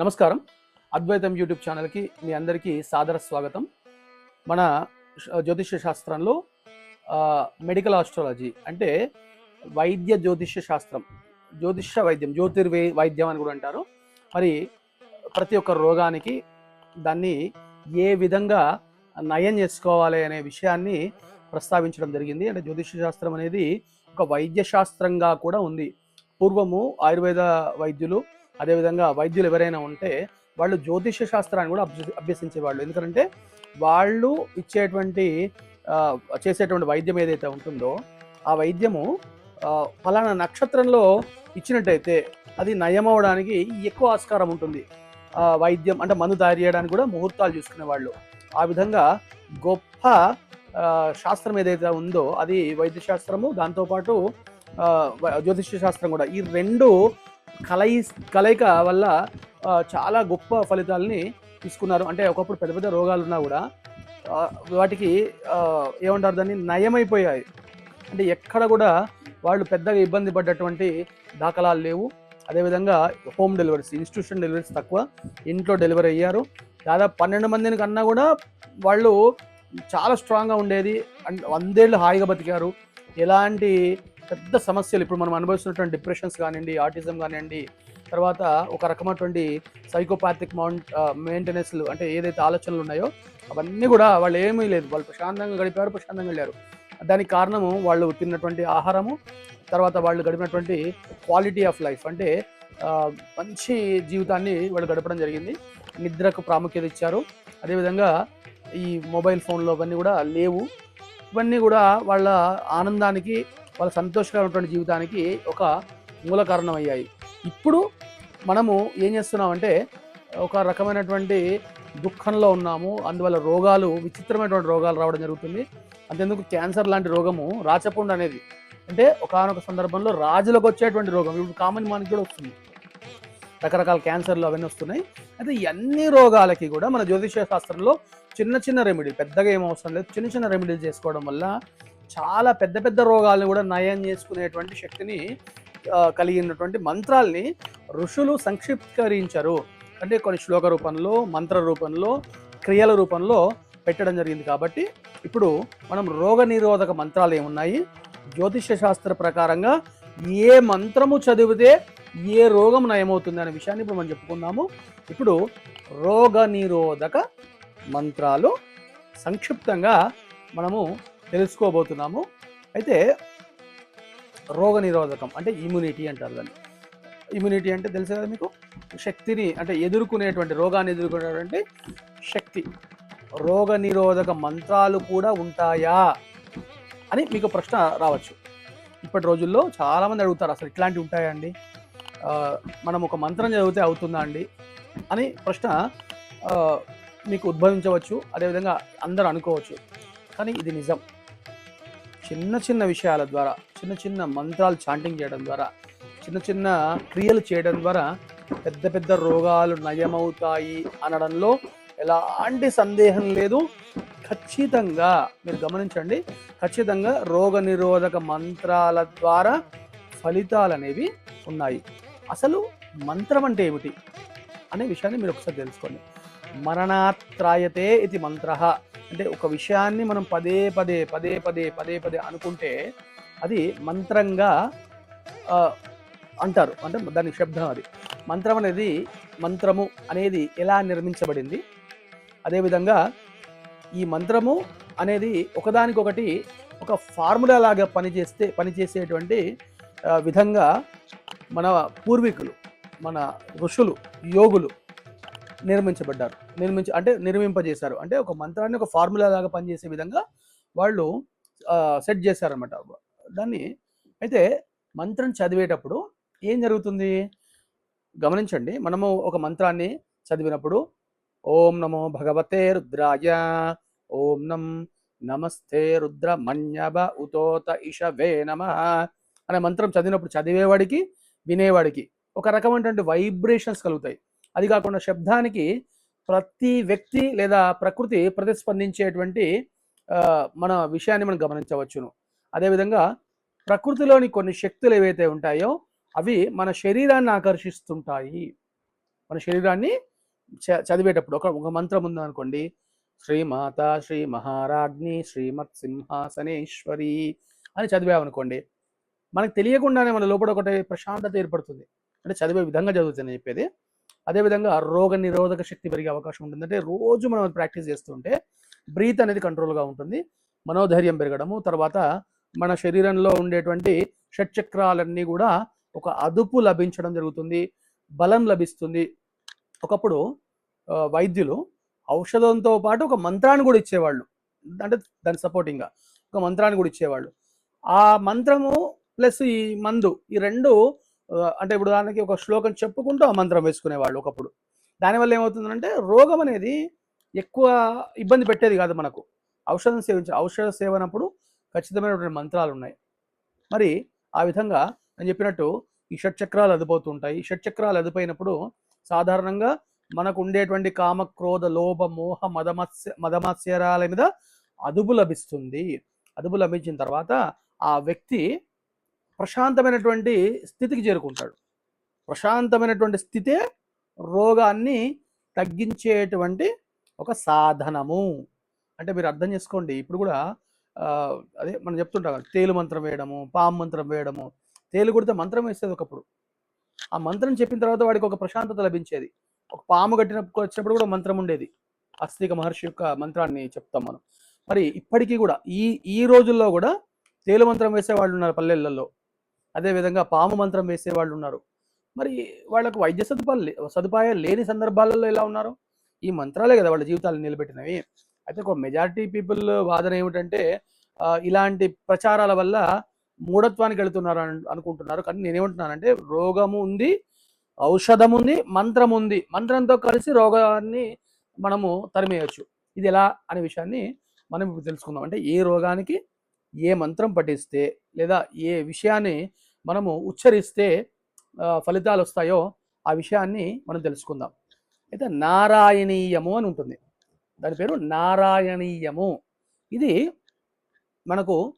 నమస్కారం. అద్వైతం యూట్యూబ్ ఛానల్కి మీ అందరికీ సాదర స్వాగతం. మన జ్యోతిష్య శాస్త్రంలో మెడికల్ ఆస్ట్రాలజీ అంటే వైద్య జ్యోతిష్య శాస్త్రం. జ్యోతిష్య వైద్యం జ్యోతిర్వే వైద్యం అని కూడా అంటారు. మరి ప్రతి ఒక్క రోగానికి దాన్ని ఏ విధంగా నయం చేసుకోవాలి అనే విషయాన్ని ప్రస్తావించడం జరిగింది. అంటే జ్యోతిష్య శాస్త్రం అనేది ఒక వైద్య శాస్త్రంగా కూడా ఉంది. పూర్వము ఆయుర్వేద వైద్యులు అదేవిధంగా వైద్యులు ఎవరైనా ఉంటే వాళ్ళు జ్యోతిష శాస్త్రాన్ని కూడా అభ్యసి అభ్యసించేవాళ్ళు. ఎందుకంటే వాళ్ళు ఇచ్చేటువంటి చేసేటువంటి వైద్యం ఏదైతే ఉంటుందో ఆ వైద్యము ఫలానా నక్షత్రంలో ఇచ్చినట్టయితే అది నయమవడానికి ఎక్కువ ఆస్కారం ఉంటుంది. వైద్యం అంటే మందు తయారు చేయడానికి కూడా ముహూర్తాలు చూసుకునేవాళ్ళు ఆ విధంగా గొప్ప శాస్త్రం ఏదైతే ఉందో అది వైద్య శాస్త్రము దాంతోపాటు జ్యోతిష్య శాస్త్రం కూడా. ఈ రెండు కలయి కలయిక వల్ల చాలా గొప్ప ఫలితాలని తీసుకున్నారు. అంటే ఒకప్పుడు పెద్ద పెద్ద రోగాలు ఉన్నా కూడా వాటికి ఏమంటారు దాన్ని? నయమైపోయాయి. అంటే ఎక్కడ కూడా వాళ్ళు పెద్దగా ఇబ్బంది పడ్డటువంటి దాఖలాలు లేవు. అదేవిధంగా హోమ్ డెలివరీస్ ఇన్స్టిట్యూషన్ డెలివరీస్ తక్కువ. ఇంట్లో డెలివరీ అయ్యారు. దాదాపు పన్నెండు మందిని కన్నా కూడా వాళ్ళు చాలా స్ట్రాంగ్గా ఉండేది. అండ్ వందేళ్ళు హాయిగా బతికారు. ఎలాంటి పెద్ద సమస్యలు ఇప్పుడు మనం అనుభవిస్తున్నటువంటి డిప్రెషన్స్ కానివ్వండి ఆటిజం కానివ్వండి తర్వాత ఒక రకమైనటువంటి సైకోపాథిక్ మౌంట్ మెయింటెనెన్స్లు అంటే ఏదైతే ఆలోచనలు ఉన్నాయో అవన్నీ కూడా వాళ్ళు ఏమీ లేదు. వాళ్ళు ప్రశాంతంగా గడిపారు ప్రశాంతంగా వెళ్ళారు. దానికి కారణము వాళ్ళు తిన్నటువంటి ఆహారము తర్వాత వాళ్ళు గడిపినటువంటి క్వాలిటీ ఆఫ్ లైఫ్ అంటే మంచి జీవితాన్ని వాళ్ళు గడపడం జరిగింది. నిద్రకు ప్రాముఖ్యత ఇచ్చారు. అదేవిధంగా ఈ మొబైల్ ఫోన్లో అవన్నీ కూడా లేవు. ఇవన్నీ కూడా వాళ్ళ ఆనందానికి వాళ్ళ సంతోషకరమైనటువంటి జీవితానికి ఒక మూల కారణం అయ్యాయి ఇప్పుడు మనము ఏం చేస్తున్నామంటే ఒక రకమైనటువంటి దుఃఖంలో ఉన్నాము. అందువల్ల రోగాలు విచిత్రమైనటువంటి రోగాలు రావడం జరుగుతుంది. అంతెందుకు క్యాన్సర్ లాంటి రోగము రాచపుండు అనేది. అంటే ఒకనొక సందర్భంలో రాజులకు వచ్చేటువంటి రోగం. ఇప్పుడు కామన్ మనకి కూడా వస్తుంది. రకరకాల క్యాన్సర్లు అవన్నీ వస్తున్నాయి. అయితే అన్ని రోగాలకి కూడా మన జ్యోతిష శాస్త్రంలో చిన్న చిన్న రెమెడీ పెద్దగా ఏం అవసరం లేదు. చిన్న చిన్న రెమెడీలు చేసుకోవడం వల్ల చాలా పెద్ద పెద్ద రోగాలను కూడా నయం చేసుకునేటువంటి శక్తిని కలిగినటువంటి మంత్రాల్ని ఋషులు సంక్షిప్తీకరించారు. అంటే కొన్ని శ్లోక రూపంలో మంత్ర రూపంలో క్రియల రూపంలో పెట్టడం జరిగింది కాబట్టి ఇప్పుడు మనం రోగ నిరోధక మంత్రాలు ఏమున్నాయి? జ్యోతిష శాస్త్ర ప్రకారంగా ఏ మంత్రము చదివితే ఏ రోగం నయమవుతుంది అనే విషయాన్ని ఇప్పుడు మనం చెప్పుకుందాము. ఇప్పుడు రోగ నిరోధక మంత్రాలు సంక్షిప్తంగా మనము తెలుసుకోబోతున్నాము. అయితే రోగ నిరోధకం అంటే ఇమ్యూనిటీ అంటారు దాన్ని. ఇమ్యూనిటీ అంటే తెలుసు కదా మీకు? శక్తిని అంటే ఎదుర్కొనేటువంటి రోగాన్ని ఎదుర్కొనేటువంటి శక్తి. రోగ నిరోధక మంత్రాలు కూడా ఉంటాయా అని మీకు ప్రశ్న రావచ్చు. ఇప్పటి రోజుల్లో చాలామంది అడుగుతారు అసలు ఇట్లాంటివి ఉంటాయా అండి? మనం ఒక మంత్రం చదివితే అవుతుందా అండి? అని ప్రశ్న మీకు ఉద్భవించవచ్చు. అదేవిధంగా అందరూ అనుకోవచ్చు. కానీ ఇది నిజం. చిన్న చిన్న విషయాల ద్వారా చిన్న చిన్న మంత్రాలు చాంటింగ్ చేయడం ద్వారా చిన్న చిన్న క్రియలు చేయడం ద్వారా పెద్ద పెద్ద రోగాలు నయమవుతాయి అనడంలో ఎలాంటి సందేహం లేదు. ఖచ్చితంగా మీరు గమనించండి ఖచ్చితంగా రోగ నిరోధక మంత్రాల ద్వారా ఫలితాలు అనేవి ఉన్నాయి. అసలు మంత్రం అంటే ఏమిటి? అనే విషయాన్ని మీరు ఒకసారి తెలుసుకోండి. మరణాత్రాయతే ఇది మంత్ర. అంటే ఒక విషయాన్ని మనం పదే పదే పదే పదే పదే పదే అనుకుంటే అది మంత్రంగా అంటారు. అంటే దాని శబ్దం అది. మంత్రం అనేది మంత్రము అనేది ఎలా నిర్మించబడింది? అదేవిధంగా ఈ మంత్రము అనేది ఒకదానికొకటి ఒక ఫార్ములా లాగా పనిచేస్తే పనిచేసేటువంటి విధంగా మన పూర్వీకులు మన ఋషులు యోగులు నిర్మించబడ్డారు. నిర్మించి అంటే నిర్మింపజేశారు. అంటే ఒక మంత్రాన్ని ఒక ఫార్ములా లాగా పనిచేసే విధంగా వాళ్ళు సెట్ చేశారనమాట దాన్ని అయితే మంత్రం చదివేటప్పుడు ఏం జరుగుతుంది? గమనించండి. మనము ఒక మంత్రాన్ని చదివినప్పుడు ఓం నమో భగవతే రుద్రాయ ఓం నం నమస్తే రుద్ర మన్యభ ఉతోత ఇషవే నమ అనే మంత్రం చదివినప్పుడు చదివేవాడికి వినేవాడికి ఒక రకమైనటువంటి వైబ్రేషన్స్ కలుగుతాయి. అది కాకుండా శబ్దానికి ప్రతి వ్యక్తి లేదా ప్రకృతి ప్రతిస్పందించేటువంటి మన విషయాన్ని మనం గమనించవచ్చును. అదేవిధంగా ప్రకృతిలోని కొన్ని శక్తులు ఏవైతే ఉంటాయో అవి మన శరీరాన్ని ఆకర్షిస్తుంటాయి. మన శరీరాన్ని చ- చదివేటప్పుడు ఒక ఒక మంత్రం ఉందనుకోండి. శ్రీమాత శ్రీ మహారాజ్ని శ్రీమత్ సింహాసనేశ్వరి అని చదివామనుకోండి. మనకు తెలియకుండానే మన లోపల ఒకటి ప్రశాంతత ఏర్పడుతుంది. అంటే చదివే విధంగా చదువుతుంది చెప్పేది. అదేవిధంగా రోగ నిరోధక శక్తి పెరిగే అవకాశం ఉంటుంది. అంటే రోజు మనం ప్రాక్టీస్ చేస్తుంటే బ్రీత్ అనేది కంట్రోల్గా ఉంటుంది. మనోధైర్యం పెరగడము తర్వాత మన శరీరంలో ఉండేటువంటి షట్చక్రాలన్నీ కూడా ఒక అదుపు లభించడం జరుగుతుంది. బలం లభిస్తుంది. ఒకప్పుడు వైద్యులు ఔషధంతో పాటు ఒక మంత్రాన్ని కూడా ఇచ్చేవాళ్ళు. అంటే దాని సపోర్టింగ్గా ఒక మంత్రాన్ని కూడా ఇచ్చేవాళ్ళు. ఆ మంత్రము ప్లస్ ఈ మందు ఈ రెండు అంటే ఇప్పుడు దానికి ఒక శ్లోకం చెప్పుకుంటూ ఆ మంత్రం వేసుకునేవాళ్ళు ఒకప్పుడు. దానివల్ల ఏమవుతుందంటే రోగం అనేది ఎక్కువ ఇబ్బంది పెట్టేది కాదు మనకు. ఔషధం సేవించ ఔషధ సేవనప్పుడు ఖచ్చితమైనటువంటి మంత్రాలు ఉన్నాయి. మరి ఆ విధంగా నేను చెప్పినట్టు ఈ షట్చక్రాలు అదిపోతుంటాయి. ఈ షట్చక్రాలు అదిపోయినప్పుడు సాధారణంగా మనకు ఉండేటువంటి కామ క్రోధ లోభ మోహ మదమత్స్య మదమత్స్యరాల మీద అదుపు లభిస్తుంది. అదుపు లభించిన తర్వాత ఆ వ్యక్తి ప్రశాంతమైనటువంటి స్థితికి చేరుకుంటాడు. ప్రశాంతమైనటువంటి స్థితే రోగాన్ని తగ్గించేటువంటి ఒక సాధనము. అంటే మీరు అర్థం చేసుకోండి ఇప్పుడు కూడా అదే మనం చెప్తుంటాం తేలు మంత్రం వేయడము పాము మంత్రం వేయడము తేలు కొడితే మంత్రం వేసేది ఒకప్పుడు. ఆ మంత్రం చెప్పిన తర్వాత వాడికి ఒక ప్రశాంతత లభించేది. ఒక పాము కట్టిన వచ్చినప్పుడు కూడా మంత్రం ఉండేది. అస్తిక మహర్షి యొక్క మంత్రాన్ని చెప్తాం మనం. మరి ఇప్పటికీ కూడా ఈ ఈ రోజుల్లో కూడా తేలు మంత్రం వేసే వాళ్ళు ఉన్నారు పల్లెలలో. అదేవిధంగా పాము మంత్రం వేసే వాళ్ళు ఉన్నారు. మరి వాళ్ళకు వైద్య సదుపాయాలు సదుపాయాలు లేని సందర్భాలలో ఎలా ఉన్నారు? ఈ మంత్రాలే కదా వాళ్ళ జీవితాలు నిలబెట్టినవి. అయితే ఒక మెజారిటీ పీపుల్ వాదన ఏమిటంటే ఇలాంటి ప్రచారాల వల్ల మూఢత్వానికి వెళుతున్నారు అనుకుంటున్నారు. కానీ నేనేమంటున్నానంటే రోగము ఉంది ఔషధం ఉంది మంత్రం ఉంది. మంత్రంతో కలిసి రోగాన్ని మనము తరిమేయచ్చు. ఇది ఎలా అనే విషయాన్ని మనం ఇప్పుడు తెలుసుకుందాం. అంటే ఏ రోగానికి ఏ మంత్రం పఠిస్తే లేదా ఏ విషయాన్ని మనము ఉచ్చరిస్తే ఫలితాలు వస్తాయో ఆ విషయాన్ని మనం తెలుసుకుందాం. అయితే నారాయణీయము అని ఉంటుంది. దాని పేరు నారాయణీయము. ఇది మనకు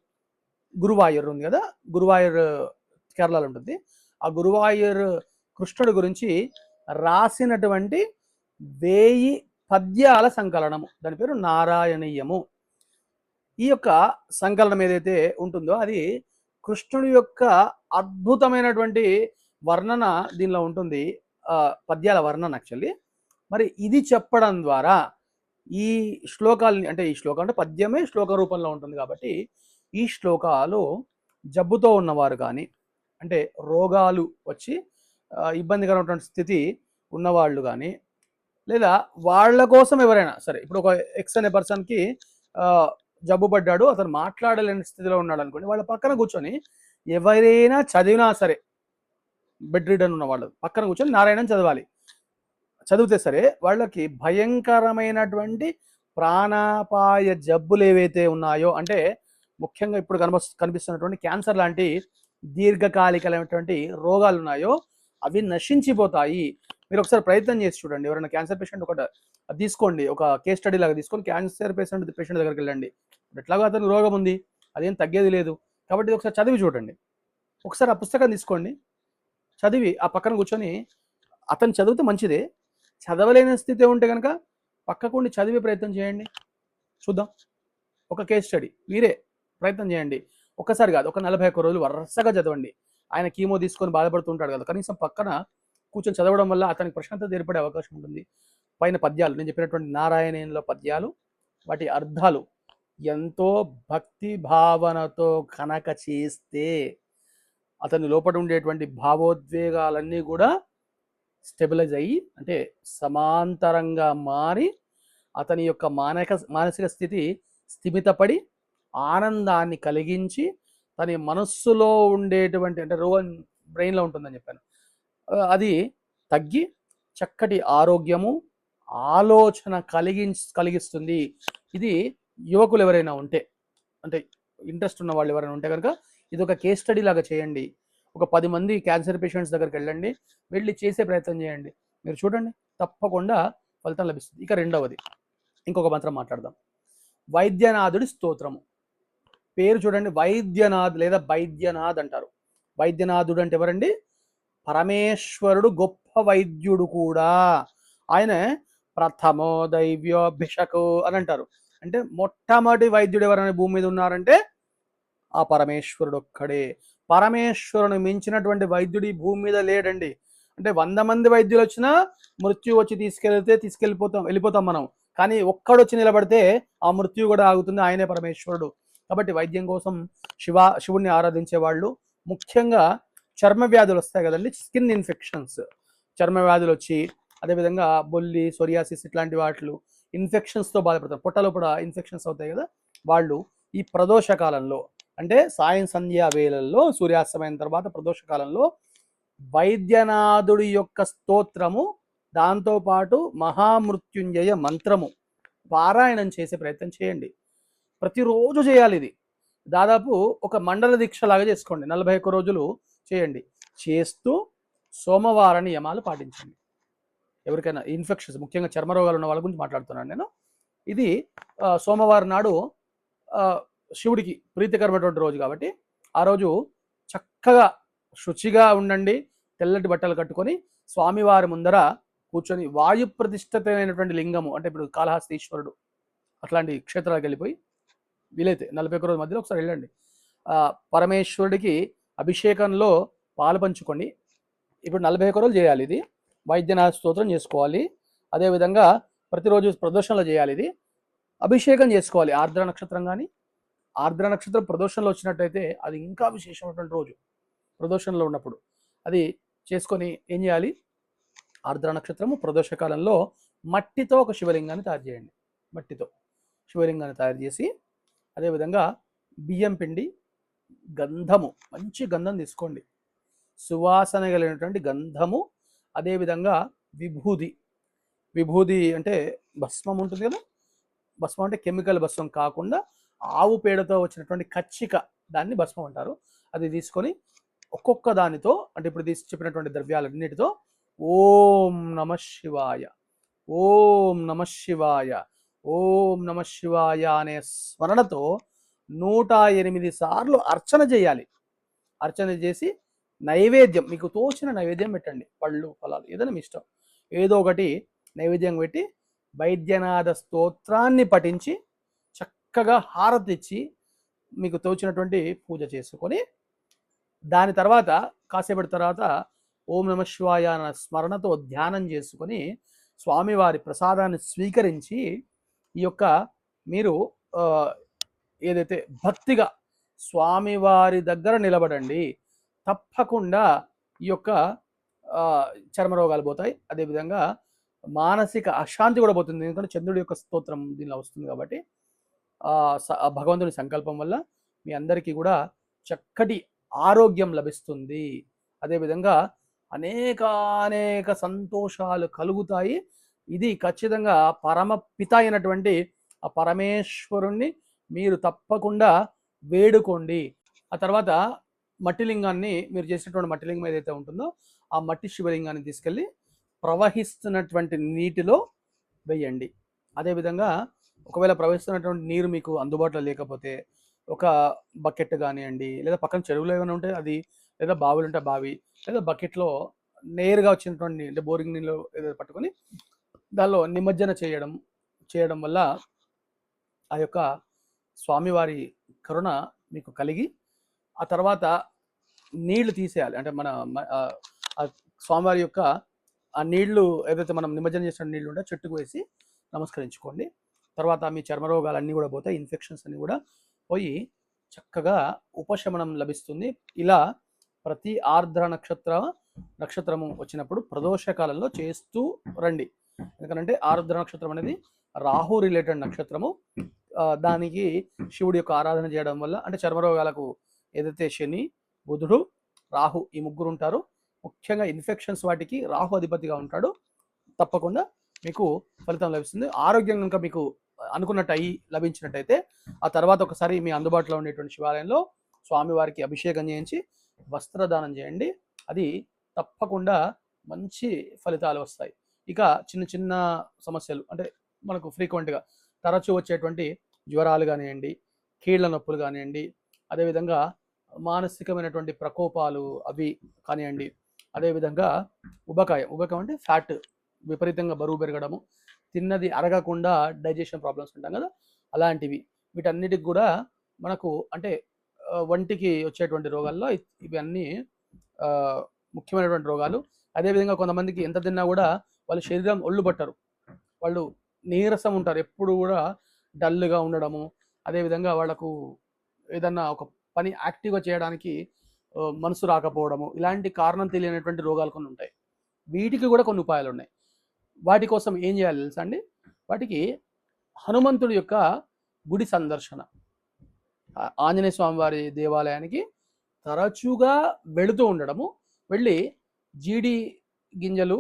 గురువాయూర్ ఉంది కదా? గురువాయూర్ కేరళలో ఉంటుంది. ఆ గురువాయూర్ కృష్ణుడి గురించి రాసినటువంటి వేయి పద్యాల సంకలనము. దాని పేరు నారాయణీయము. ఈ యొక్క సంకలనం ఏదైతే ఉంటుందో అది కృష్ణుడి యొక్క అద్భుతమైనటువంటి వర్ణన దీనిలో ఉంటుంది. పద్యాల వర్ణన యాక్చువల్లీ మరి ఇది చెప్పడం ద్వారా ఈ శ్లోకాలని అంటే ఈ శ్లోకం అంటే పద్యమే శ్లోక రూపంలో ఉంటుంది కాబట్టి ఈ శ్లోకాలు జబ్బుతో ఉన్నవారు కానీ అంటే రోగాలు వచ్చి ఇబ్బందికరమైనటువంటి స్థితి ఉన్నవాళ్ళు కానీ లేదా వాళ్ళ కోసం ఎవరైనా సరే ఇప్పుడు ఒక ఎక్స్ అనే పర్సన్కి జబ్బు పడ్డాడు అతను మాట్లాడలేని స్థితిలో ఉన్నాడు అనుకోండి వాళ్ళ పక్కన కూర్చొని ఎవరైనా చదివినా సరే బెడ్ రిడన్ ఉన్న వాళ్ళు పక్కన కూర్చొని నారాయణ చదవాలి. చదివితే సరే వాళ్ళకి భయంకరమైనటువంటి ప్రాణాపాయ జబ్బులు ఏవైతే ఉన్నాయో అంటే ముఖ్యంగా ఇప్పుడు కనిప కనిపిస్తున్నటువంటి క్యాన్సర్ లాంటి దీర్ఘకాలికమైనటువంటి రోగాలు ఉన్నాయో అవి నశించిపోతాయి. మీరు ఒకసారి ప్రయత్నం చేసి చూడండి. ఎవరైనా క్యాన్సర్ పేషెంట్ ఒకటి అది తీసుకోండి. ఒక కేస్ స్టడీ లాగా తీసుకొని క్యాన్సర్ పేషెంట్ పేషెంట్ దగ్గరికి వెళ్ళండి. ఎట్లాగో అతనికి రోగం ఉంది. అదేం తగ్గేది లేదు. కాబట్టి ఇది ఒకసారి చదివి చూడండి. ఒకసారి ఆ పుస్తకం తీసుకోండి. చదివి ఆ పక్కన కూర్చొని అతను చదివితే మంచిదే. చదవలేని స్థితి ఉంటే కనుక పక్కకుండి చదివే ప్రయత్నం చేయండి. చూద్దాం. ఒక కేస్ స్టడీ మీరే ప్రయత్నం చేయండి. ఒక్కసారి కాదు ఒక నలభై ఒక్క రోజులు వరుసగా చదవండి. ఆయన కీమో తీసుకొని బాధపడుతుంటాడు కదా. కనీసం పక్కన కూర్చొని చదవడం వల్ల అతనికి ప్రశాంతత ఏర్పడే అవకాశం ఉంటుంది. పైన పద్యాలు నేను చెప్పినటువంటి నారాయణంలో పద్యాలు వాటి అర్థాలు ఎంతో భక్తి భావనతో కనక చేస్తే అతని లోపల ఉండేటువంటి భావోద్వేగాలన్నీ కూడా స్టెబిలైజ్ అయ్యి అంటే సమాంతరంగా మారి అతని యొక్క మానక మానసిక స్థితి స్థిమితపడి ఆనందాన్ని కలిగించి తన మనస్సులో ఉండేటువంటి అంటే రోగం బ్రెయిన్లో ఉంటుందని చెప్పాను. అది తగ్గి చక్కటి ఆరోగ్యము ఆలోచన కలిగి కలిగిస్తుంది. ఇది యువకులు ఎవరైనా ఉంటే అంటే ఇంట్రెస్ట్ ఉన్న వాళ్ళు ఎవరైనా ఉంటే కనుక ఇది ఒక కేస్ స్టడీ లాగా చేయండి. ఒక పది మంది క్యాన్సర్ పేషెంట్స్ దగ్గరికి వెళ్ళండి. వెళ్ళి చేసే ప్రయత్నం చేయండి. మీరు చూడండి తప్పకుండా ఫలితం లభిస్తుంది. ఇక రెండవది ఇంకొక మంత్రం మాట్లాడదాం. వైద్యనాథుడి స్తోత్రము. పేరు చూడండి వైద్యనాథ్ లేదా వైద్యనాథ్ అంటారు. వైద్యనాథుడు అంటే ఎవరండి? పరమేశ్వరుడు గొప్ప గొప్ప వైద్యుడు కూడా. ఆయన ప్రథమో దైవ్యోభిషకు అని అంటారు. అంటే మొట్టమొదటి వైద్యుడు ఎవరైనా భూమి మీద ఉన్నారంటే ఆ పరమేశ్వరుడు ఒక్కడే. పరమేశ్వరుని మించినటువంటి వైద్యుడి భూమి మీద లేడండి. అంటే వంద మంది వైద్యులు వచ్చినా మృత్యు వచ్చి తీసుకెళ్తే తీసుకెళ్ళిపోతాం వెళ్ళిపోతాం మనం. కానీ ఒక్కడు వచ్చి నిలబడితే ఆ మృత్యు కూడా ఆగుతుంది ఆయనే పరమేశ్వరుడు. కాబట్టి వైద్యం కోసం శివ శివుణ్ణి ఆరాధించే వాళ్ళు ముఖ్యంగా చర్మ వ్యాధులు వస్తాయి కదండి స్కిన్ ఇన్ఫెక్షన్స్. చర్మ వ్యాధులు వచ్చి అదేవిధంగా బొల్లి సొరియాసిస్ ఇట్లాంటి వాటిలు ఇన్ఫెక్షన్స్తో బాధపడతారు. పొట్టలో కూడా ఇన్ఫెక్షన్స్ అవుతాయి కదా. వాళ్ళు ఈ ప్రదోష కాలంలో అంటే సాయం సంధ్యా వేళల్లో సూర్యాస్తమైన తర్వాత ప్రదోష కాలంలో వైద్యనాథుడి యొక్క స్తోత్రము దాంతోపాటు మహామృత్యుంజయ మంత్రము పారాయణం చేసే ప్రయత్నం చేయండి. ప్రతిరోజు చేయాలి ఇది. దాదాపు ఒక మండల దీక్ష లాగా చేసుకోండి. నలభై ఒక్క రోజులు చేయండి. చేస్తూ సోమవార నియమాలు పాటించండి. ఎవరికైనా ఇన్ఫెక్షన్స్ ముఖ్యంగా చర్మరోగాలు ఉన్న వాళ్ళ గురించి మాట్లాడుతున్నాను నేను. ఇది సోమవారం నాడు శివుడికి ప్రీతికరమైనటువంటి రోజు కాబట్టి ఆ రోజు చక్కగా శుచిగా ఉండండి తెల్లటి బట్టలు కట్టుకొని స్వామివారి ముందర కూర్చొని వాయు ప్రతిష్ఠితమైనటువంటి లింగము అంటే ఇప్పుడు కాళహస్తీశ్వరుడు అట్లాంటి క్షేత్రాలకు వెళ్ళిపోయి వీలైతే నలభై ఒక్క రోజు మధ్యలో ఒకసారి వెళ్ళండి. పరమేశ్వరుడికి అభిషేకంలో పాలు పంచుకోండి. ఇప్పుడు నలభై ఒక్క రోజులు చేయాలి ఇది. వైద్యనాథ స్తోత్రం చేసుకోవాలి. అదేవిధంగా ప్రతిరోజు ప్రదర్శనలు చేయాలి ఇది. అభిషేకం చేసుకోవాలి. ఆర్ద్ర నక్షత్రం కానీ ఆర్ద్ర నక్షత్రం ప్రదోషంలో వచ్చినట్టయితే అది ఇంకా విశేషమైనటువంటి రోజు ప్రదోషంలో ఉన్నప్పుడు. అది చేసుకొని ఏం చేయాలి? ఆర్ద్ర నక్షత్రము ప్రదోష కాలంలో మట్టితో ఒక శివలింగాన్ని తయారు చేయండి. మట్టితో శివలింగాన్ని తయారు చేసి అదేవిధంగా బియ్యం పిండి గంధము మంచి గంధం తీసుకోండి. సువాసన కలిగినటువంటి గంధము అదేవిధంగా విభూది. విభూది అంటే భస్మం ఉంటుంది కదా? భస్మం అంటే కెమికల్ భస్మం కాకుండా ఆవు పేడతో వచ్చినటువంటి కచ్చిక దాన్ని భస్మం అంటారు. అది తీసుకొని ఒక్కొక్క దానితో అంటే ఇప్పుడు తీసి చెప్పినటువంటి ద్రవ్యాలన్నిటితో ఓం నమ శివాయ. ఓం నమ శివాయ. ఓం నమ శివాయ అనే స్మరణతో నూట ఎనిమిది సార్లు అర్చన చేయాలి. అర్చన చేసి నైవేద్యం మీకు తోచిన నైవేద్యం పెట్టండి. పళ్ళు ఫలాలు ఏదైనా మీ ఇష్టం. ఏదో ఒకటి నైవేద్యం పెట్టి వైద్యనాథ స్తోత్రాన్ని పఠించి చక్కగా హారతి ఇచ్చి మీకు తోచినటువంటి పూజ చేసుకొని దాని తర్వాత కాసేపటి తర్వాత ఓం నమ శివాయ అన్న స్మరణతో ధ్యానం చేసుకొని స్వామివారి ప్రసాదాన్ని స్వీకరించి ఈ యొక్క మీరు ఏదైతే భక్తిగా స్వామివారి దగ్గర నిలబడండి తప్పకుండా ఈ యొక్క చర్మ రోగాలు పోతాయి. అదేవిధంగా మానసిక అశాంతి కూడా పోతుంది. ఎందుకంటే చంద్రుడి యొక్క స్తోత్రం దీనిలో వస్తుంది కాబట్టి స- భగవంతుని సంకల్పం వల్ల మీ అందరికీ కూడా చక్కటి ఆరోగ్యం లభిస్తుంది. అదేవిధంగా అనేక అనేక సంతోషాలు కలుగుతాయి. ఇది ఖచ్చితంగా పరమ పిత అయినటువంటి ఆ పరమేశ్వరుణ్ణి మీరు తప్పకుండా వేడుకోండి. ఆ తర్వాత మట్టి లింగాన్ని మీరు చేసినటువంటి మట్టి లింగం ఏదైతే ఉంటుందో ఆ మట్టి శివలింగాన్ని తీసుకెళ్ళి ప్రవహిస్తున్నటువంటి నీటిలో వేయండి. అదేవిధంగా ఒకవేళ ప్రవహిస్తున్నటువంటి నీరు మీకు అందుబాటులో లేకపోతే ఒక బకెట్ కానివ్వండి లేదా పక్కన చెరువులు ఏమైనా ఉంటే అది లేదా బావులు ఉంటే బావి లేదా బకెట్లో నేరుగా వచ్చినటువంటి అంటే బోరింగ్ నీళ్ళు ఏదో పట్టుకొని దానిలో నిమజ్జన చేయడం చేయడం వల్ల ఆ యొక్క స్వామివారి కరుణ మీకు కలిగి ఆ తర్వాత నీళ్ళు తీసేయాలి. అంటే మన స్వామివారి యొక్క ఆ నీళ్ళు ఏదైతే మనం నిమజ్జనం చేసిన నీళ్ళు ఉంటే చెట్టుకు వేసి నమస్కరించుకోండి. తర్వాత మీ చర్మ రోగాలు అన్నీ కూడా పోతాయి ఇన్ఫెక్షన్స్ అన్నీ కూడా పోయి చక్కగా ఉపశమనం లభిస్తుంది. ఇలా ప్రతి ఆర్ద్ర నక్షత్ర నక్షత్రము వచ్చినప్పుడు ప్రదోషకాలంలో చేస్తూ రండి. ఎందుకంటే ఆరుద్ర నక్షత్రం అనేది రాహు రిలేటెడ్ నక్షత్రము. దానికి శివుడి యొక్క ఆరాధన చేయడం వల్ల అంటే చర్మరోగాలకు ఏదైతే శని బుధుడు రాహు ఈ ముగ్గురు ఉంటారు ముఖ్యంగా ఇన్ఫెక్షన్స్ వాటికి రాహు అధిపతిగా ఉంటాడు. తప్పకుండా మీకు ఫలితం లభిస్తుంది. ఆరోగ్యం కనుక మీకు అనుకున్నట్టు అయ్యి లభించినట్టయితే ఆ తర్వాత ఒకసారి మీ అందుబాటులో ఉండేటువంటి శివాలయంలో స్వామివారికి అభిషేకం చేయించి వస్త్రదానం చేయండి. అది తప్పకుండా మంచి ఫలితాలు వస్తాయి. ఇక చిన్న చిన్న సమస్యలు అంటే మనకు ఫ్రీక్వెంట్గా తరచూ వచ్చేటువంటి జ్వరాలు కానివ్వండి కీళ్ళ నొప్పులు కానివ్వండి అదేవిధంగా మానసికమైనటువంటి ప్రకోపాలు అవి కానివ్వండి. అదేవిధంగా ఉబకాయం. ఉబకాయం అంటే ఫ్యాట్ విపరీతంగా బరువు పెరగడము తిన్నది అరగకుండా డైజెషన్ ప్రాబ్లమ్స్ ఉంటాం కదా అలాంటివి. వీటన్నిటికి కూడా మనకు అంటే వంటికి వచ్చేటువంటి రోగాల్లో ఇవన్నీ ముఖ్యమైనటువంటి రోగాలు. అదేవిధంగా కొంతమందికి ఎంత తిన్నా కూడా వాళ్ళ శరీరం ఒళ్ళు పట్టరు. వాళ్ళు నీరసం ఉంటారు. ఎప్పుడు కూడా డల్గా ఉండడము. అదేవిధంగా వాళ్ళకు ఏదన్నా ఒక పని యాక్టివ్గా చేయడానికి మనసు రాకపోవడము ఇలాంటి కారణం తెలియనటువంటి రోగాలు కొన్ని ఉంటాయి. వీటికి కూడా కొన్ని ఉపాయాలు ఉన్నాయి వాటి కోసం ఏం చేయాలి తెలుసా అండి? వాటికి హనుమంతుడి యొక్క గుడి సందర్శన. ఆంజనేయ స్వామివారి దేవాలయానికి తరచుగా వెళుతూ ఉండడము వెళ్ళి జీడి గింజలు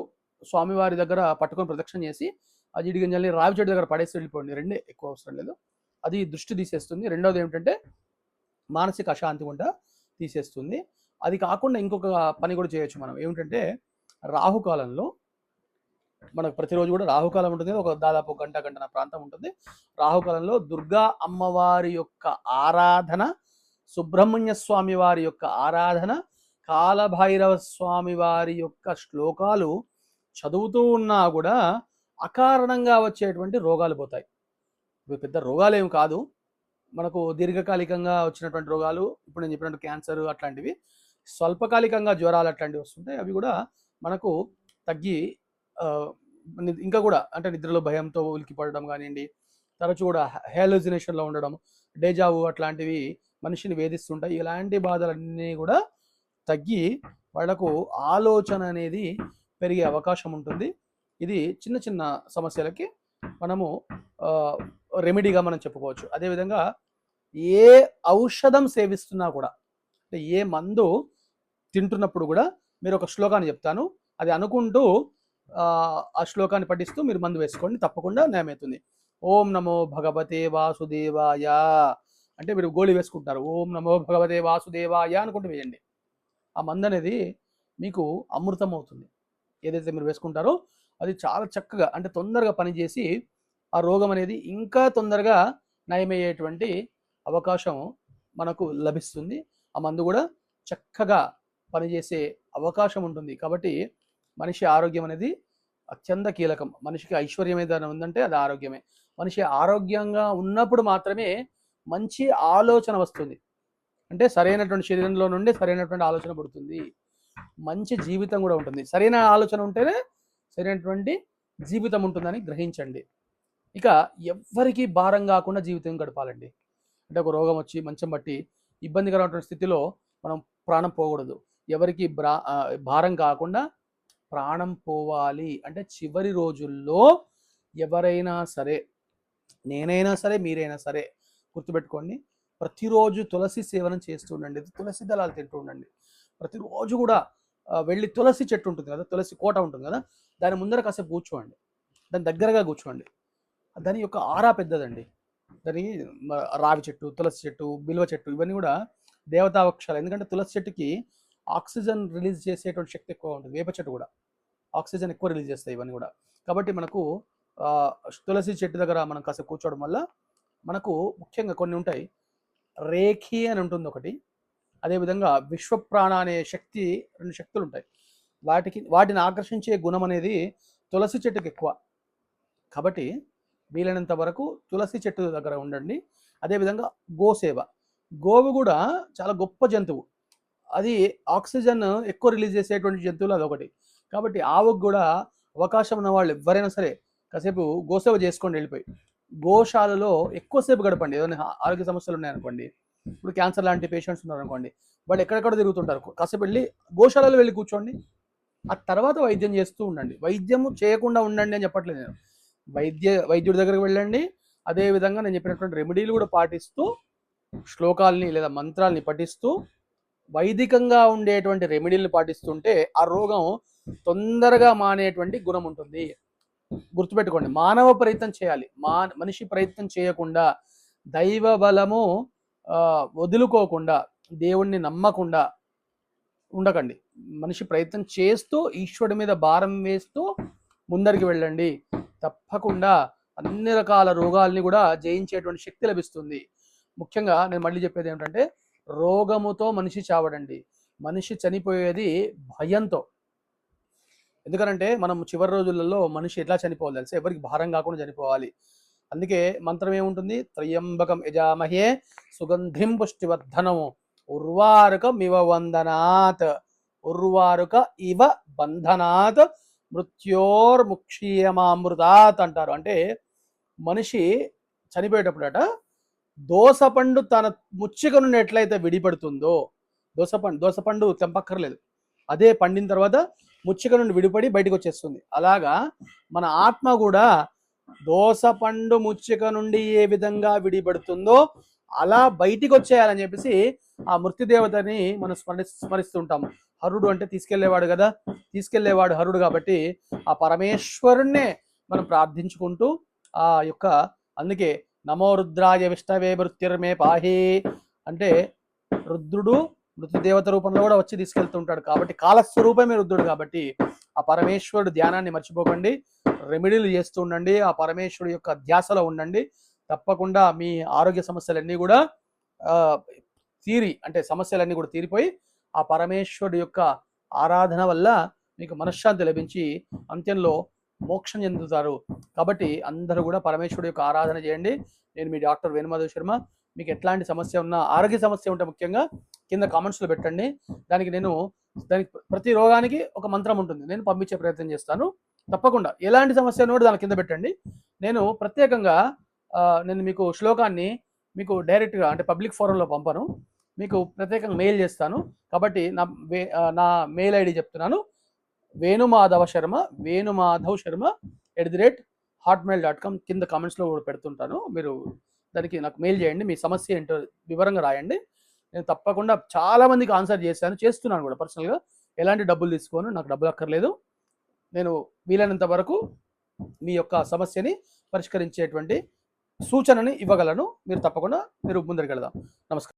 స్వామివారి దగ్గర పట్టుకొని ప్రదక్షిణ చేసి ఆ జీడి గింజల్ని రావి చెట్టు దగ్గర పడేసి వెళ్ళిపోండి. రెండే ఎక్కువ అవసరం లేదు. అది దృష్టి తీసేస్తుంది. రెండవది ఏమిటంటే మానసిక అశాంతి కూడా తీసేస్తుంది. అది కాకుండా ఇంకొక పని కూడా చేయొచ్చు మనం. ఏమిటంటే రాహుకాలంలో మనకు ప్రతిరోజు కూడా రాహుకాలం ఉంటుంది. ఒక దాదాపు గంట గంటన ప్రాంతం ఉంటుంది. రాహుకాలంలో దుర్గా అమ్మవారి యొక్క ఆరాధన సుబ్రహ్మణ్య స్వామి వారి యొక్క ఆరాధన కాలభైరవ స్వామి వారి యొక్క శ్లోకాలు చదువుతూ ఉన్నా కూడా అకారణంగా వచ్చేటువంటి రోగాలు పోతాయి. ఇవి పెద్ద రోగాలు ఏమి కాదు. మనకు దీర్ఘకాలికంగా వచ్చినటువంటి రోగాలు ఇప్పుడు నేను చెప్పినట్టు క్యాన్సర్ అట్లాంటివి స్వల్పకాలికంగా జ్వరాలు అట్లాంటివి వస్తుంటాయి. అవి కూడా మనకు తగ్గి ఇంకా కూడా అంటే నిద్రలో భయంతో ఉలికి పడడం కానివ్వండి తరచూ కూడా హ్యాలోజినేషన్లో ఉండడం డేజావు అట్లాంటివి మనిషిని వేధిస్తుంటాయి. ఇలాంటి బాధలన్నీ కూడా తగ్గి వాళ్ళకు ఆలోచన అనేది పెరిగే అవకాశం ఉంటుంది. ఇది చిన్న చిన్న సమస్యలకి మనము రెమెడీగా మనం చెప్పుకోవచ్చు. అదేవిధంగా ఏ ఔషధం సేవిస్తున్నా కూడా అంటే ఏ మందు తింటున్నప్పుడు కూడా మీరు ఒక శ్లోకాన్ని చెప్తాను. అది అనుకుంటూ ఆ, శ్లోకాన్ని పఠిస్తూ మీరు మందు వేసుకోండి. తప్పకుండా నయమవుతుంది ఓం నమో భగవతే వాసుదేవాయ అంటే మీరు గోళీ వేసుకుంటారు. ఓం నమో భగవతే వాసుదేవాయ అనుకుంటూ వేయండి. ఆ మందు అనేది మీకు అమృతం అవుతుంది ఏదైతే మీరు వేసుకుంటారో అది చాలా చక్కగా అంటే తొందరగా పనిచేసి ఆ రోగం అనేది ఇంకా తొందరగా నయమయ్యేటువంటి అవకాశం మనకు లభిస్తుంది. ఆ మందు కూడా చక్కగా పనిచేసే అవకాశం ఉంటుంది. కాబట్టి మనిషి ఆరోగ్యం అనేది అత్యంత కీలకం. మనిషికి ఐశ్వర్యం ఏదైనా ఉందంటే అది ఆరోగ్యమే. మనిషి ఆరోగ్యంగా ఉన్నప్పుడు మాత్రమే మంచి ఆలోచన వస్తుంది. అంటే సరైనటువంటి శరీరంలో నుండి సరైనటువంటి ఆలోచన పుడుతుంది. మంచి జీవితం కూడా ఉంటుంది. సరైన ఆలోచన ఉంటేనే సరైనటువంటి జీవితం ఉంటుందని గ్రహించండి. ఇక ఎవ్వరికీ భారం కాకుండా జీవితం గడపాలండి. అంటే ఒక రోగం వచ్చి మంచం బట్టి ఇబ్బందికరమైనటువంటి స్థితిలో మనం ప్రాణం పోకూడదు. ఎవరికి బ్రా భారం కాకుండా ప్రాణం పోవాలి. అంటే చివరి రోజుల్లో ఎవరైనా సరే నేనైనా సరే మీరైనా సరే గుర్తుపెట్టుకోండి ప్రతిరోజు తులసి సేవనం చేస్తూ ఉండండి. తులసి దళాలు తింటూ ఉండండి. ప్రతిరోజు కూడా వెళ్ళి తులసి చెట్టు ఉంటుంది కదా తులసి కోట ఉంటుంది కదా దాని ముందర కాసేపు కూర్చోండి. దాని దగ్గరగా కూర్చోండి. దాని యొక్క ఆరా పెద్దదండి. దాని రావి చెట్టు తులసి చెట్టు బిల్వ చెట్టు ఇవన్నీ కూడా దేవతా వృక్షాలు. ఎందుకంటే తులసి చెట్టుకి ఆక్సిజన్ రిలీజ్ చేసేటువంటి శక్తి ఎక్కువ ఉంటుంది. వేప చెట్టు కూడా ఆక్సిజన్ ఎక్కువ రిలీజ్ చేస్తాయి ఇవన్నీ కూడా. కాబట్టి మనకు తులసి చెట్టు దగ్గర మనం కాసేపు కూర్చోవడం వల్ల మనకు ముఖ్యంగా కొన్ని ఉంటాయి. రేఖి అని ఉంటుంది ఒకటి. అదేవిధంగా విశ్వప్రాణ అనే శక్తి రెండు శక్తులు ఉంటాయి. వాటికి వాటిని ఆకర్షించే గుణం అనేది తులసి చెట్టుకి ఎక్కువ. కాబట్టి వీలైనంత వరకు తులసి చెట్టు దగ్గర ఉండండి. అదేవిధంగా గోసేవ. గోవు కూడా చాలా గొప్ప జంతువు. అది ఆక్సిజన్ ఎక్కువ రిలీజ్ చేసేటువంటి జంతువులు అదొకటి కాబట్టి ఆవుకు కూడా అవకాశం ఉన్న వాళ్ళు ఎవరైనా సరే కాసేపు గోసేవ చేసుకొని వెళ్ళిపోయి గోశాలలో ఎక్కువసేపు గడపండి. ఏదైనా ఆరోగ్య సమస్యలు ఉన్నాయనుకోండి ఇప్పుడు క్యాన్సర్ లాంటి పేషెంట్స్ ఉన్నారనుకోండి వాళ్ళు ఎక్కడెక్కడ తిరుగుతుంటారు? కాసేపు వెళ్ళి గోశాలలో వెళ్ళి కూర్చోండి. ఆ తర్వాత వైద్యం చేస్తూ ఉండండి. వైద్యము చేయకుండా ఉండండి అని చెప్పట్లేదు నేను. వైద్య వైద్యుడి దగ్గరికి వెళ్ళండి. అదే విధంగా నేను చెప్పినటువంటి రెమెడీలు కూడా పాటిస్తూ శ్లోకాల్ని లేదా మంత్రాల్ని పఠిస్తూ వైదికంగా ఉండేటువంటి రెమెడీలు పాటిస్తుంటే ఆ రోగం తొందరగా మానేటువంటి గుణం ఉంటుంది. గుర్తుపెట్టుకోండి మానవ ప్రయత్నం చేయాలి. మా మనిషి ప్రయత్నం చేయకుండా దైవ బలము వదులుకోకుండా దేవుణ్ణి నమ్మకుండా ఉండకండి. మనిషి ప్రయత్నం చేస్తూ ఈశ్వరుడి మీద భారం వేస్తూ ముందరికి వెళ్ళండి. తప్పకుండా అన్ని రకాల రోగాల్ని కూడా జయించేటువంటి శక్తి లభిస్తుంది. ముఖ్యంగా నేను మళ్ళీ చెప్పేది ఏమిటంటే రోగముతో మనిషి చావడండి. మనిషి చనిపోయేది భయంతో. ఎందుకనంటే మనం చివరి రోజులలో మనిషి ఎట్లా చనిపోవాలి తెలుసా? ఎవరికి భారం కాకుండా చనిపోవాలి. అందుకే మంత్రం ఏముంటుంది? త్రయంబకం యజామహే సుగంధిం పుష్టివర్ధనము. ఉర్వారుకం ఇవ వందనాత్. ఉర్వారుక ఇవ బంధనాత్. మృత్యోర్ముక్షీయమామృతాత్ అంటారు. అంటే మనిషి చనిపోయేటప్పుడట దోసపండు తన ముచ్చిక నుండి ఎట్లయితే విడిపడుతుందో దోసపండు దోసపండు తెంపక్కర్లేదు. అదే పండిన తర్వాత ముచ్చిక నుండి విడిపడి బయటకు వచ్చేస్తుంది అలాగా మన ఆత్మ కూడా దోసపండు ముచ్చిక నుండి ఏ విధంగా విడిపడుతుందో అలా బయటికి వచ్చేయాలని చెప్పేసి ఆ మృత్యుదేవతని మనం స్మరి స్మరిస్తుంటాం. హరుడు అంటే తీసుకెళ్ళేవాడు కదా? తీసుకెళ్ళేవాడు హరుడు కాబట్టి ఆ పరమేశ్వరుణ్ణే మనం ప్రార్థించుకుంటూ ఆ యొక్క అందుకే నమో రుద్రాయ విష్ణవే మృత్యుర్మే పాహి అంటే రుద్రుడు మృత్యుదేవత రూపంలో కూడా వచ్చి తీసుకెళ్తుంటాడు. కాబట్టి కాలస్వరూపమే రుద్రుడు కాబట్టి ఆ పరమేశ్వరుడు ధ్యానాన్ని మర్చిపోకండి. రెమెడీలు చేస్తూ ఉండండి. ఆ పరమేశ్వరుడు యొక్క ధ్యాసలో ఉండండి. తప్పకుండా మీ ఆరోగ్య సమస్యలన్నీ కూడా తీరి అంటే సమస్యలన్నీ కూడా తీరిపోయి ఆ పరమేశ్వరుడు యొక్క ఆరాధన వల్ల మీకు మనశ్శాంతి లభించి అంత్యంలో మోక్షం చెందుతారు. కాబట్టి అందరూ కూడా పరమేశ్వరుడు యొక్క ఆరాధన చేయండి. నేను మీ డాక్టర్ వేణుమాధవ్ శర్మ. మీకు ఎట్లాంటి సమస్య ఉన్నా ఆరోగ్య సమస్య ఉంటే ముఖ్యంగా కింద కామెంట్స్లో పెట్టండి. దానికి నేను దానికి ప్రతి రోగానికి ఒక మంత్రం ఉంటుంది. నేను పంపించే ప్రయత్నం చేస్తాను. తప్పకుండా. ఎలాంటి సమస్య కూడా దాని కింద పెట్టండి. నేను ప్రత్యేకంగా నేను మీకు శ్లోకాన్ని మీకు డైరెక్ట్గా అంటే పబ్లిక్ ఫోరంలో పంపను. మీకు ప్రత్యేకంగా మెయిల్ చేస్తాను. కాబట్టి నా నా మెయిల్ ఐడి చెప్తున్నాను. Venumadhava Sharma Venumadhav Sharma at the rate Hotmail dot com కింద కామెంట్స్లో కూడా పెడుతుంటాను. మీరు దానికి నాకు మెయిల్ చేయండి. మీ సమస్య ఏంటో వివరంగా రాయండి. నేను తప్పకుండా చాలా మందికి ఆన్సర్ చేశాను చేస్తున్నాను కూడా పర్సనల్గా ఎలాంటి డబ్బులు తీసుకోను నాకు డబ్బులు అక్కర్లేదు. నేను వీలైనంత వరకు మీ యొక్క సమస్యని పరిష్కరించేటువంటి సూచనని ఇవ్వగలను. మీరు తప్పకుండా మీరు ముందరికి వెళదాం. నమస్కారం.